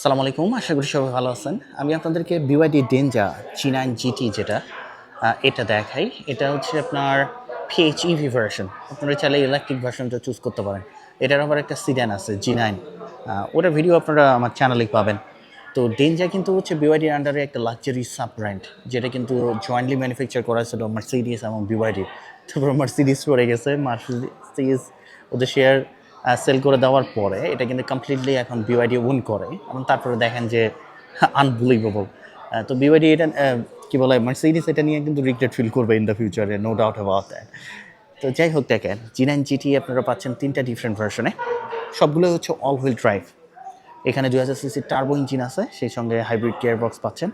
সালাম আলাইকুম, আশা করি সবাই ভালো আছেন। আমি আপনাদেরকে BYD Denza G nine GT যেটা এটা দেখাই। এটা হচ্ছে আপনার পিএইচইভি ভার্সন আপনারা চাইলে ইলেকট্রিক ভার্সনটা চুজ করতে পারেন। এটার আবার একটা সিডান আছে জি নাইন ওটার ভিডিও আপনারা আমার চ্যানেলে পাবেন। তো ডেঞ্জা কিন্তু হচ্ছে বিওয়াইডির আন্ডারে একটা লাক্সারি সাব ব্র্যান্ড যেটা কিন্তু জয়েন্টলি ম্যানুফ্যাকচার করা ছিল মার্সিডিস এবং বিওয়াইডির তারপর মার্সিডিস পড়ে গেছে মার্সিডিস ওদের শেয়ার সেল করে দেওয়ার পরে এটা কিন্তু কমপ্লিটলি এখন বিওয়াইডি ওন করে এবং তারপরে দেখেন যে আনবিলিভেবল তো বিওয়াইডি এটা কি বলে মার্সিডিস এটা নিয়ে কিন্তু রিগ্রেট ফিল করবে ইন দ্য ফিউচারে নো ডাউট অ্যাবাউট দ্যাট তো যাই হোক দেখেন জি নাইন জিটি আপনারা পাচ্ছেন তিনটা ডিফারেন্ট ভার্সনে সবগুলো হচ্ছে অল হুইল ড্রাইভ এখানে দু হাজার সিসির টার্বো ইঞ্জিন আছে, সেই সঙ্গে হাইব্রিড গিয়ার বক্স পাচ্ছেন।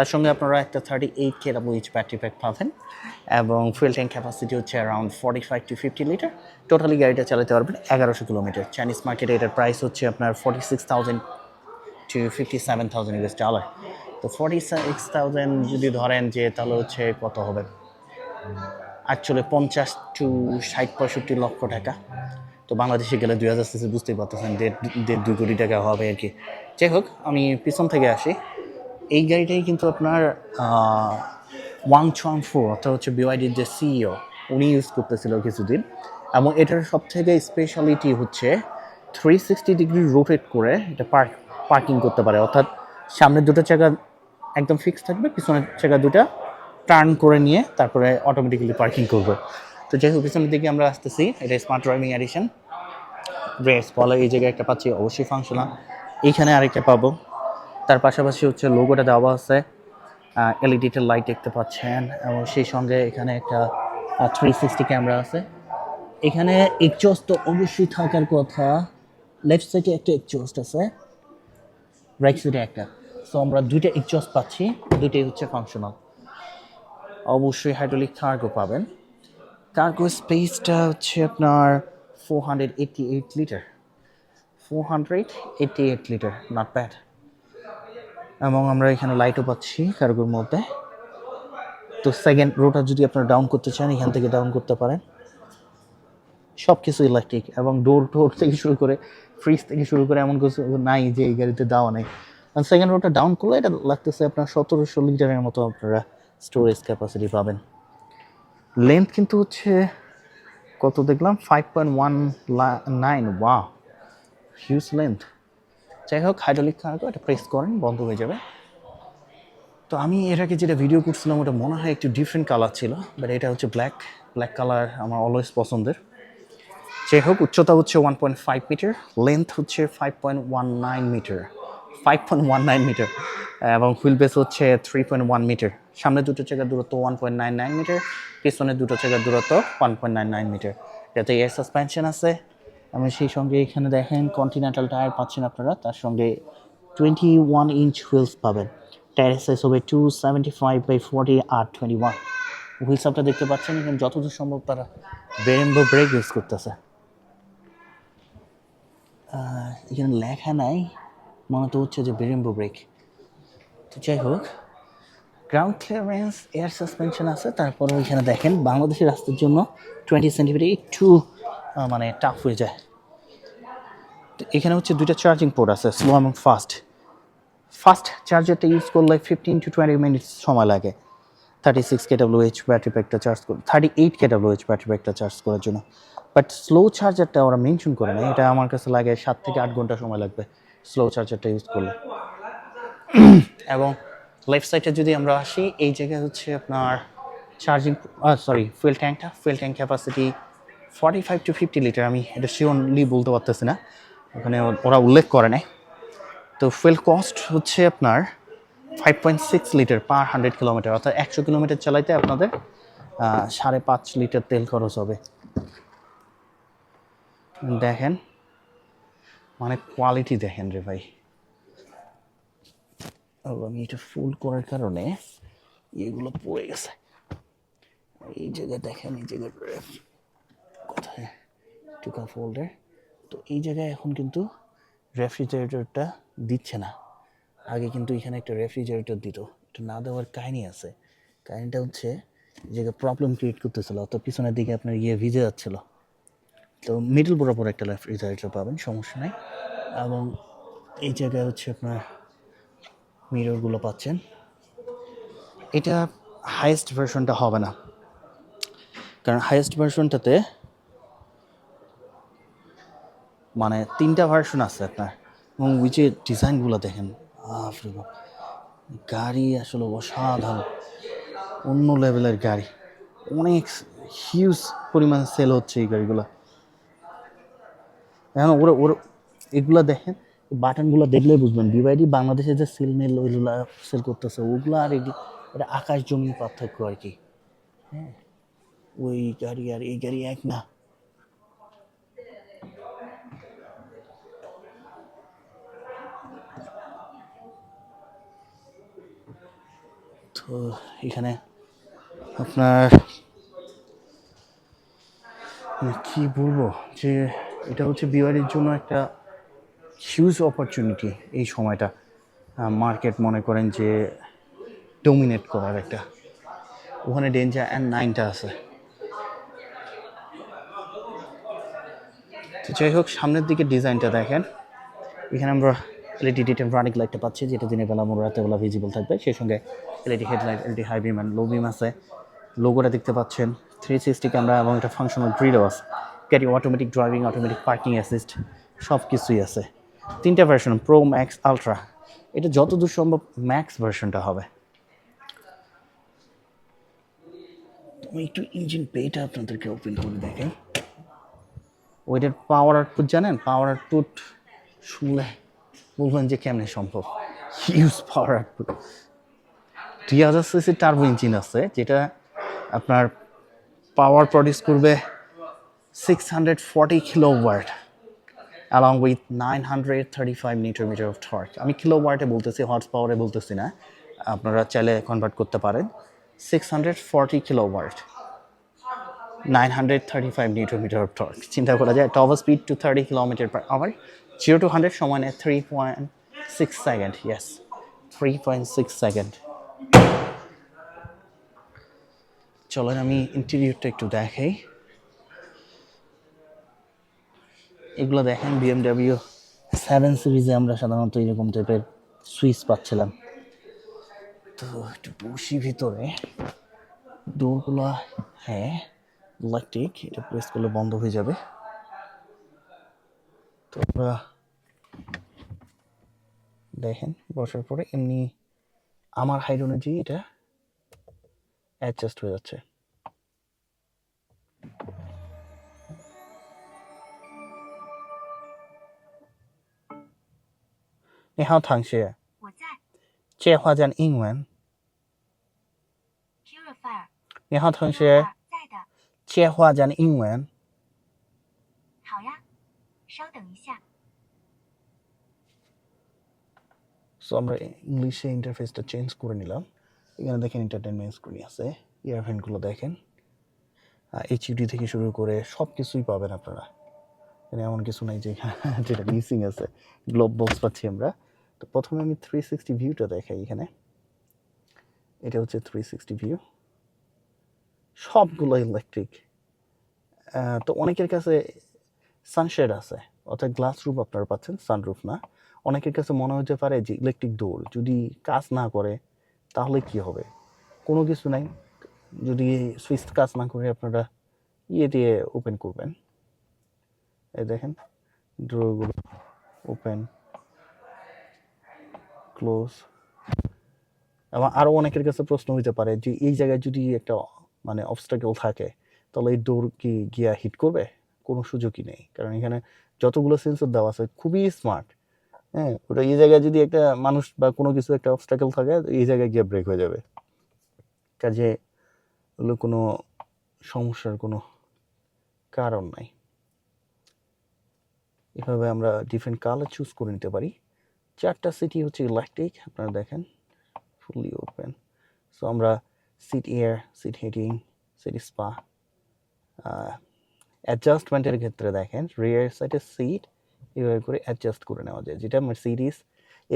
তার সঙ্গে আপনারা একটা thirty eight K H battery pack পাবেন এবং ফুয়েল ট্যাঙ্ক ক্যাপাসিটি হচ্ছে around forty five to fifty litre totally গাড়িটা চালাতে পারবেন এগারোশো কিলোমিটার। চাইনিজ মার্কেটে এটার প্রাইস হচ্ছে আপনার forty six thousand to fifty seven thousand US dollar তো ফর্টি সিক্স থাউজেন্ড যদি ধরেন যে তাহলে হচ্ছে কত হবে? অ্যাকচুয়ালি পঞ্চাশ টু ষাট, পঁয়ষট্টি লক্ষ টাকা। তো বাংলাদেশে গেলে দুই হাজার সিসি বুঝতেই পারতেছেন দেড় দেড় দুই কোটি টাকা হবে আর কি। যাই হোক, আমি পিছন থেকে আসি। এই গাড়িটাই কিন্তু আপনার ওয়াং চুয়াং ফো অর্থাৎ হচ্ছে বিওয়াইডির যে সিইও উনি ইউজ করতেছিল কিছুদিন এবং এটার সব থেকে স্পেশালিটি হচ্ছে থ্রি সিক্সটি ডিগ্রি রোটেট করে এটা পার্ক পার্কিং করতে পারে। অর্থাৎ সামনের দুটো চাকা একদম ফিক্স থাকবে, পিছনের চাকা দুটা টার্ন করে নিয়ে তারপরে অটোমেটিক্যালি পার্কিং করবে। তো যাই হোক, পিছনের দিকে আমরা আসতেছি। এটা স্মার্ট ড্রাইভিং এডিশন ব্রেস বলে, এই জায়গায় একটা পাচ্ছি, অবশ্যই ফাংশনাল এইখানে আরেকটা পাবো। তার পাশাপাশি হচ্ছে লোগোটা দেওয়া আছে এলইডিতে লাইট দেখতে পাচ্ছেন এবং সেই সঙ্গে এখানে একটা থ্রি সিক্সটি ক্যামেরা আছে। এখানে এক্সজস্ট তো অবশ্যই থাকার কথা। লেফট সাইডে একটা এক্সজস্ট আছে রাইট সাইডে একটা। সো আমরা দুইটা এক্সজস্ট পাচ্ছি, দুইটাই হচ্ছে ফাংশনাল অবশ্যই হাইড্রোলিক কার্গো পাবেন। কার্গো স্পেসটা হচ্ছে আপনার four hundred eighty eight litre four hundred eighty eight litre not bad এবং আমরা এখানে লাইটও পাচ্ছি কার্গোর মধ্যে। তো সেকেন্ড রোটা যদি আপনারা ডাউন করতে চান, এখান থেকে ডাউন করতে পারেন। সব কিছু ইলেকট্রিক এবং ডোর টোর থেকে শুরু করে ফ্রিজ থেকে শুরু করে এমন কিছু নাই যে এই গাড়িতে দেওয়া নেই। কারণ সেকেন্ড রোটা ডাউন করলে এটা লাগতেছে আপনার সতেরোশো লিটারের মতো আপনারা স্টোরেজ ক্যাপাসিটি পাবেন। লেন্থ কিন্তু হচ্ছে কত দেখলাম? ফাইভ পয়েন্ট ওয়ান নাইন ওয়া হিউজ লেন্থ যাই হোক হাইড্রোলিক কার্গো এটা প্রেস করেন, বন্ধ হয়ে যাবে। তো আমি এর আগে যেটা ভিডিও করছিলাম, ওটা মনে হয় একটু ডিফারেন্ট কালার ছিল বাট এটা হচ্ছে ব্ল্যাক ব্ল্যাক কালার আমার অলওয়েজ পছন্দের। যাই হোক, উচ্চতা হচ্ছে one point five metre length হচ্ছে five point one nine metre five point one nine metre এবং হুইল বেস হচ্ছে থ্রি পয়েন্ট ওয়ান মিটার সামনে দুটো চাকার দূরত্ব one point nine nine metre পিছনে দুটো চাকার দূরত্ব one point nine nine metre যাতে এয়ার সাসপেনশন আছে এবং সেই সঙ্গে এখানে দেখেন কন্টিনেন্টাল টায়ার পাচ্ছেন আপনারা, তার সঙ্গে টোয়েন্টি ওয়ান ইঞ্চ হুইলস পাবেন। টায়ার সাইজ হবে two seventy five by forty R twenty one wheels আপটা দেখতে পাচ্ছেন, এখানে যতদূর সম্ভব তারা বেরেম্বো ব্রেক ইউজ করতেছে। এখানে লেখা নাই, মনে তো হচ্ছে যে বেরেম্বো ব্রেক তো যাই হোক গ্রাউন্ড ক্লিয়ারেন্স এয়ার সাসপেনশন আছে তারপরে ওইখানে দেখেন, বাংলাদেশের রাস্তার জন্য টোয়েন্টি সেন্টিমিটার একটু মানে টাফ হয়ে যায়। এখানে হচ্ছে দুইটা চার্জিং পোর্ট আছে স্লো এবং ফাস্ট ফাস্ট চার্জারটা ইউজ করলে ফিফটিন টু টোয়েন্টি মিনিটস সময় লাগে। Thirty six K W H battery প্যাকটা চার্জ করে thirty eight K W H battery প্যাকটা চার্জ করার জন্য। বাট স্লো চার্জারটা ওরা মেনশন করে না এটা আমার কাছে লাগে সাত থেকে আট ঘণ্টা সময় লাগবে স্লো চার্জারটা ইউজ করলে। এবং লেফট সাইডে যদি আমরা আসি, এই জায়গায় হচ্ছে আপনার charging sorry fuel ট্যাঙ্কটা fuel tank capacity forty five to fifty litre আমি এটা শিওরলি বলতে পারতেছি না। ওখানে ওরা উল্লেখ করে নেয় তো ফুয়েল কস্ট হচ্ছে আপনার five point six litre per hundred kilometre অর্থাৎ একশো কিলোমিটার চালাইতে আপনাদের সাড়ে পাঁচ লিটার তেল খরচ হবে। দেখেন মানে কোয়ালিটি দেখেন রে ভাই। আমি এটা ফুল করার কারণে এগুলো পড়ে গেছে। এই জায়গায় দেখেন, এই জায়গায় টুকা ফোল্ডার তো এই জায়গায় এখন কিন্তু রেফ্রিজারেটরটা দিচ্ছে না। আগে কিন্তু এখানে একটা রেফ্রিজারেটর দিত। এটা না দেওয়ার কাহিনী আছে। কাহিনীটা হচ্ছে জায়গায় প্রবলেম ক্রিয়েট করতেছিল। অত পিছনের দিকে আপনার ইয়ে ভিজে যাচ্ছিল। তো মিডল বরাবর একটা রেফ্রিজারেটর পাবেন, সমস্যা নাই। এবং এই জায়গায় হচ্ছে আপনার মিররগুলো পাচ্ছেন। এটা হাইয়েস্ট ভার্সনটা হবে না। কারণ হাইয়েস্ট ভার্সনটাতে মানে তিনটা ভার্সন আছে আপনার। এবং ওই যে ডিজাইনগুলো দেখেন গাড়ি আসলে অসাধারণ। অন্য লেভেলের গাড়ি। অনেক হিউজ পরিমাণ সেল হচ্ছে এই গাড়িগুলো। এখন ওরা, ওর, এগুলা দেখেন বাটনগুলো দেখলেই বুঝবেন। বিবাইডি বাংলাদেশে যে সেল মেল ওইগুলা সেল করতেছে, ওগুলো আর এগুলো, এটা আকাশ জমি পার্থক্য আর কি। হ্যাঁ? ওই গাড়ি আর এই গাড়ি এক না। তো এখানে আপনার মানে কি বলব যে এটা হচ্ছে বিওয়ারির জন্য একটা হিউজ অপরচুনিটি এই সময়টা। মার্কেট মনে করেন যে ডোমিনেট করার একটা। ওখানে ডেঞ্জার অ্যান্ড নাইনটা আছে। তো যাই হোক, সামনের দিকে ডিজাইনটা দেখেন। এখানে আমরা এলইডি ডিটেম রানিক লাইটটা পাচ্ছি যেটা দিনের বেলা আমরা রাতের বেলা ভিজিবল থাকবে। সেই সঙ্গে LED headlight LED high beam and low beam আছে। লোগোটা দেখতে পাচ্ছেন। থ্রি সিক্সটি ক্যামেরা এবং একটা ফাংশনাল গ্রিডও আছে। গাড়ি automatic driving automatic parking assist সব কিছুই আছে। তিনটা ভার্সন প্রো ম্যাক্স আলট্রা এটা যতদূর সম্ভব ম্যাক্স ভার্সনটা হবে। আমি একটু ইঞ্জিন পেটা আপনাদেরকে ওপেন করে দেখেন ওইটার পাওয়ার আউটপুট জানেন? পাওয়ার আউটপুট শুনলে বলবেন যে কেমনে সম্ভব? হিউজ পাওয়ার আউটপুট দুই হাজার সিসি টার্বো ইঞ্জিন আছে, যেটা আপনার পাওয়ার প্রডিউস করবে six hundred forty kilowatt along with nine hundred thirty five metre metre of torque আমি কিলো ওয়ার্ডে বলতেছি হর্স পাওয়ারে বলতেছি না, আপনারা চাইলে কনভার্ট করতে পারেন। Six hundred forty kilowatt nine hundred thirty five newton metre of torque চিন্তা করা যায় top speed two thirty kilometre per hour zero to hundred সময় নেয় three point six second yes three point six second চলেন আমি ইন্টেরিয়রটা একটু দেখাই। এগুলো দেখেন বিএমডাব্লিউ সেভেন সিরিজে আমরা সাধারণত এরকম টাইপের সুইচ পাচ্ছিলাম। তো একটু বসি ভিতরে। ডোরগুলো হ্যাঁ ইলেকট্রিক এটা প্রেস করলে বন্ধ হয়ে যাবে। তো আমরা দেখেন বসার পরে এমনি আমার হাইট অনুযায়ী এটা অ্যাডজাস্ট হয়ে যাচ্ছে你好，同学，我在这话讲英文。 Purifier。你好，同学， Purifier 在的，这话讲英文。好呀，稍等一下。 সো আমরা ইংলিশে ইন্টারফেসটা চেঞ্জ করে নিলাম। এখানে দেখেন এন্টারটেনমেন্ট স্ক্রিন আছে। ইয়ারফ্যানগুলো দেখেন। এইচইউডি থেকে শুরু করে সব কিছুই পাবেন আপনারা। এখানে এমন কিছু নাই যে যেটা মিসিং আছে। গ্লোব বক্স পাচ্ছি আমরা। তো প্রথমে আমি থ্রি সিক্সটি ভিউটা দেখাই এখানে। এটা হচ্ছে থ্রি সিক্সটি ভিউ সবগুলো ইলেকট্রিক তো অনেকের কাছে সানশেড আছে। অর্থাৎ গ্লাস রুফ আপনারা পাচ্ছেন সানরুফ না। অনেকের কাছে মনে হতে পারে যে ইলেকট্রিক দৌড় যদি কাজ না করে, তাহলে কি হবে? কোনো কিছু নাই। যদি সুইচ কাজ না করে আপনারা ইয়ে দিয়ে ওপেন করবেন। এই দেখেন, ডোরগুলো ওপেন ক্লোজ এবং আরও অনেকের কাছে প্রশ্ন হইতে পারে যে এই জায়গায় যদি একটা মানে অবস্টাকেল থাকে, তাহলে এই ডোর কি গিয়া হিট করবে? কোনো সুযোগই নেই। কারণ এখানে যতগুলো সেন্সর দেওয়া আছে, খুবই স্মার্ট হ্যাঁ ওটা এই জায়গায় যদি একটা মানুষ বা কোনো কিছু একটা অবস্টাকেল থাকে, এই জায়গায় গিয়ে ব্রেক হয়ে যাবে। কাজে ওগুলো কোনো সমস্যার কোনো কারণ নাই। এভাবে আমরা ডিফারেন্ট কালার চুজ করে নিতে পারি। চারটা সিটি হচ্ছে ইলেকট্রিক আপনারা দেখেন ফুললি ওপেন সো আমরা seat air seat heating seat spa অ্যাডজাস্টমেন্টের ক্ষেত্রে দেখেন রিয়ার সাইডের সিট এভাবে করে অ্যাডজাস্ট করে নেওয়া যায়। যেটা মার্সিডিস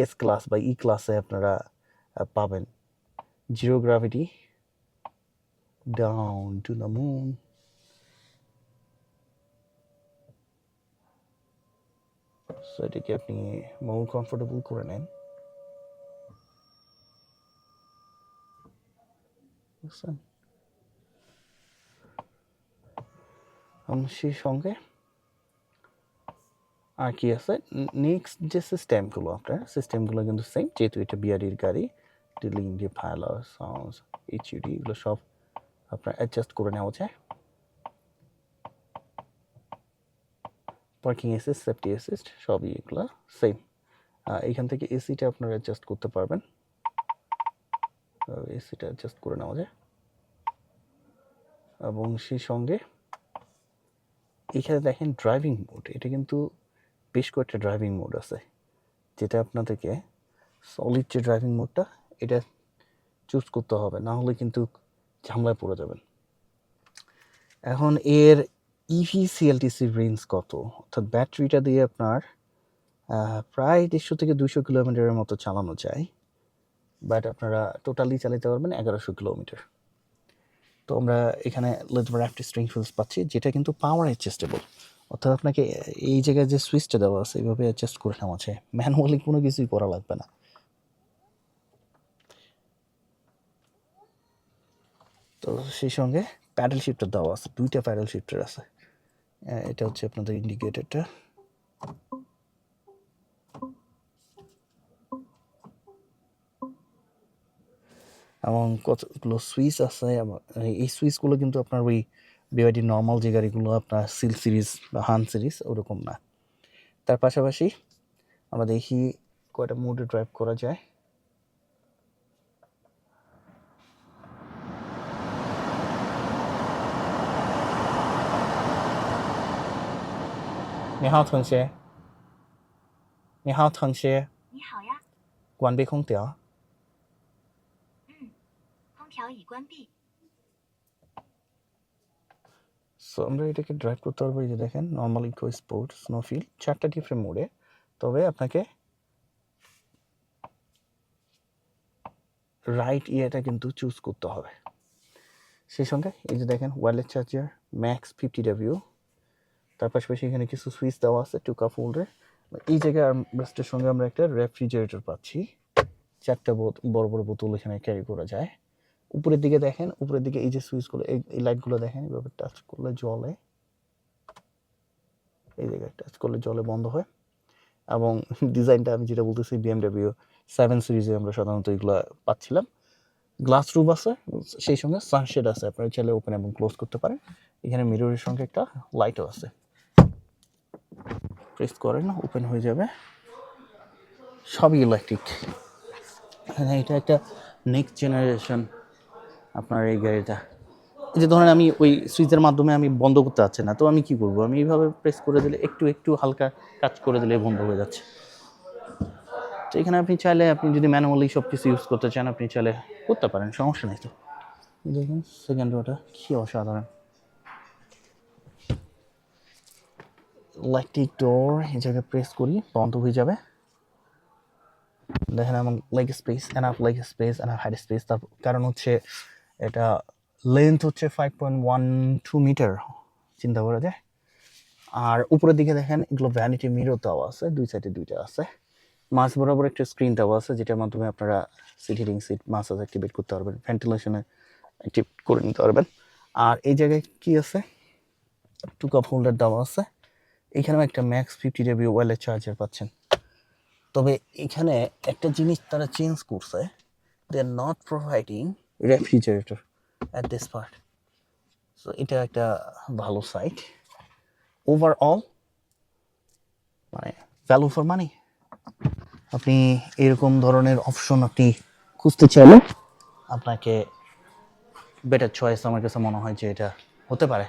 এস ক্লাস বা ই ক্লাসে আপনারা পাবেন। Zero gravity down to the moon so এটাকে আপনি মোর কমফোর্টেবল করে নেন। সেই সঙ্গে আর কি আছে? নেক্সট যে সিস্টেমগুলো আপনার সিস্টেমগুলো কিন্তু সেম যেহেতু এটা বিআরির গাড়ি ডিলিং যে ফাইলার সাউন্ডস এইচইডি এগুলো সব আপনার অ্যাডজাস্ট করে নেওয়া যায়। পার্কিং অ্যাসিস্ট সেফটি অ্যাসিস্ট সবই এগুলো সেম এইখান থেকে এসিটা আপনারা অ্যাডজাস্ট করতে পারবেন। এসিটা অ্যাডজাস্ট করে নেওয়া যায়। এবং সেই সঙ্গে এখানে দেখেন ড্রাইভিং মোড এটা কিন্তু বেশ কয়েকটা ড্রাইভিং মোড আছে। যেটা আপনাদেরকে সলিড যে ড্রাইভিং মোডটা এটা চুজ করতে হবে, না হলে কিন্তু ঝামেলায় পড়ে যাবেন। এখন এর ইভি সিএলটিসি রেঞ্জ কত? অর্থাৎ ব্যাটারিটা দিয়ে আপনার প্রায় দেড়শো থেকে দুশো কিলোমিটারের মতো চালানো যায় বাট আপনারা টোটালি চালাতে পারবেন এগারোশো কিলোমিটার তো আমরা এখানে লেদবার অ্যাফটি স্ট্রিং ফিলস পাচ্ছি, যেটা কিন্তু পাওয়ার অ্যাডজাস্টেবল অর্থাৎ আপনাকে এই জায়গায় যে সুইচটা দেওয়া আছে, এইভাবে অ্যাডজাস্ট করে নেওয়া আছে। ম্যানুয়ালি কোনো কিছুই করা লাগবে না। তো সেই সঙ্গে প্যাডেল শিফটার দেওয়া আছে, দুইটা প্যাডেল শিফটার আছে। এটা হচ্ছে আপনাদের ইন্ডিকেটরটা এবং কতগুলো সুইচ আছে এই সুইচগুলো কিন্তু আপনার ওই বিওয়াইডি নর্মাল যে গাড়িগুলো আপনার সিল সিরিজ বা হান সিরিজ ওরকম না তার পাশাপাশি আমরা দেখি কয়টা মোডে ড্রাইভ করা যায়你好，同学。你好，同学。你好呀，关闭空调。嗯，空调已关闭。 সো আমরা এটাকে ড্রাইভ করতে পারব এই যে দেখেন নর্মাল ইকো স্পোর্ট স্নোফিল চারটা ডিফারেন্ট মোডে তবে আপনাকে রাইট ইয়েটা কিন্তু চুজ করতে হবে। সেই সঙ্গে এই যে দেখেন wireless charger max fifty W তার পাশাপাশি এখানে কিছু সুইচ দেওয়া আছে টু কাপ হোল্ডার এই জায়গায় সঙ্গে আমরা একটা রেফ্রিজারেটর পাচ্ছি। চারটা বোত- বড় বড় বোতল এখানে ক্যারি করা যায়। উপরের দিকে দেখেন, উপরের দিকে এই যে সুইচগুলো এই লাইটগুলো দেখেন, এভাবে টাচ করলে জলে, এই জায়গায় টাচ করলে জলে বন্ধ হয়। এবং ডিজাইনটা আমি যেটা বলতেছি বিএমডাব্লিউ সেভেন সিরিজে আমরা সাধারণত এগুলো পাচ্ছিলাম। গ্লাস রুফ আছে, সেই সঙ্গে সানশেড আছে, আপনারা চাইলে ওপেন এবং ক্লোজ করতে পারেন। এখানে মিররের সঙ্গে একটা লাইটও আছে। প্রেস করেন ওপেন হয়ে যাবে। সবই ইলেকট্রিক এটা একটা নেক্সট জেনারেশন আপনার এই গাড়িটা। এই যে ধরেন আমি ওই সুইচের মাধ্যমে আমি বন্ধ করতে পারছি না, তো আমি কি করব? আমি এইভাবে প্রেস করে দিলে একটু একটু হালকা কাজ করে দিলে বন্ধ হয়ে যাচ্ছে। তো এখানে আপনি চাইলে, আপনি যদি ম্যানুয়ালি সব কিছু ইউজ করতে চান, আপনি চাইলে করতে পারেন, সমস্যা নেই তো। দেখুন সেকেন্ড রোটা কী অসাধারণ। ইলেকট্রিক ডোর এই জায়গায় প্রেস করি, বন্ধ হয়ে যাবে। দেখেন, আমার leg space enough leg space enough head space তার কারণ হচ্ছে এটা লেন্থ হচ্ছে five point one two metre চিন্তা করা যায়। আর উপরের দিকে দেখেন, এগুলো ভ্যানিটি মিরর দেওয়া আছে, দুই সাইডে দুইটা আছে। মাছ বরাবর একটা স্ক্রিন দেওয়া আছে, যেটার মাধ্যমে আপনারা seat heating seat massage activate করতে পারবেন ভেন্টিলেশনে অ্যাক্টিভ করে নিতে পারবেন। আর এই জায়গায় কি আছে? টু কাপ হোল্ডার দেওয়া আছে। এখানেও একটা ম্যাক্স ফিফটি ডেবি ওয়েলের চার্জার পাচ্ছেন। তবে এখানে একটা জিনিস তারা চেঞ্জ করছে they are not providing refrigerator at this part so এটা একটা ভালো সাইট ওভারঅল মানে ভ্যালু ফর মানি আপনি এরকম ধরনের অপশন আপনি খুঁজতে চাইলে আপনাকে বেটার চয়েস আমার কাছে মনে হয় যে এটা হতে পারে।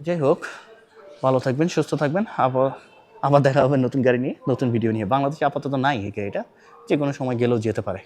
যাই হোক, ভালো থাকবেন, সুস্থ থাকবেন। আবার আবার দেখা হবে নতুন গাড়ি নিয়ে, নতুন ভিডিও নিয়ে। বাংলাদেশে আপাতত নাই এই গাড়িটা। যে কোনো সময় গেলেও যেতে পারে।